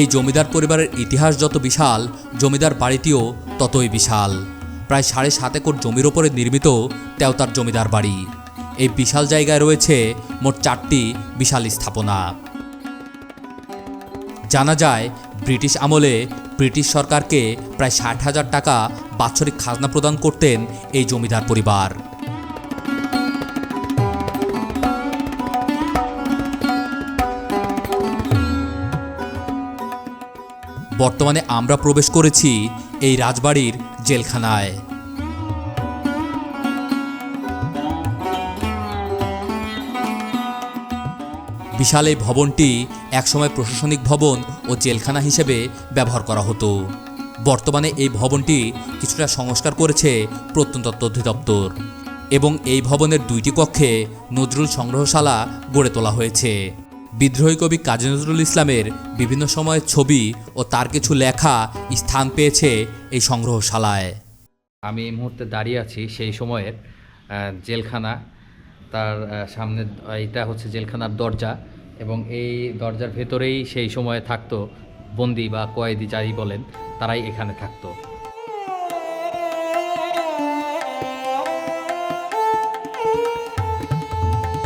এই জমিদার পরিবারের ইতিহাস যত বিশাল, জমিদার বাড়িটিও ততই বিশাল। প্রায় সাড়ে সাত একর জমির ওপরে নির্মিত তেওতার জমিদার বাড়ি। এই বিশাল জায়গায় রয়েছে মোট চারটি বিশাল স্থাপনা। জানা যায়, ব্রিটিশ আমলে ব্রিটিশ সরকারকে প্রায় ষাট হাজার টাকা বাৎসরিক খাজনা প্রদান করতেন এই জমিদার পরিবার। বর্তমানে আমরা প্রবেশ করেছি এই রাজবাড়ির জেলখানায়। বিশাল এই ভবনটি একসময় প্রশাসনিক ভবন ও জেলখানা হিসেবে ব্যবহার করা হতো। বর্তমানে এই ভবনটি কিছুটা সংস্কার করেছে প্রত্নতত্ত্ব অধিদপ্তর এবং এই ভবনের দুইটি কক্ষে নজরুল সংগ্রহশালা গড়ে তোলা হয়েছে। বিদ্রোহী কবি কাজী নজরুল ইসলামের বিভিন্ন সময়ের ছবি ও তার কিছু লেখা স্থান পেয়েছে এই সংগ্রহশালায়। আমি এই মুহূর্তে দাঁড়িয়ে আছি সেই সময়ের জেলখানা। তার সামনে এটা হচ্ছে জেলখানার দরজা এবং এই দরজার ভেতরেই সেই সময়ে থাকতো বন্দি বা কয়েদি যাই বলেন, তারাই এখানে থাকতো।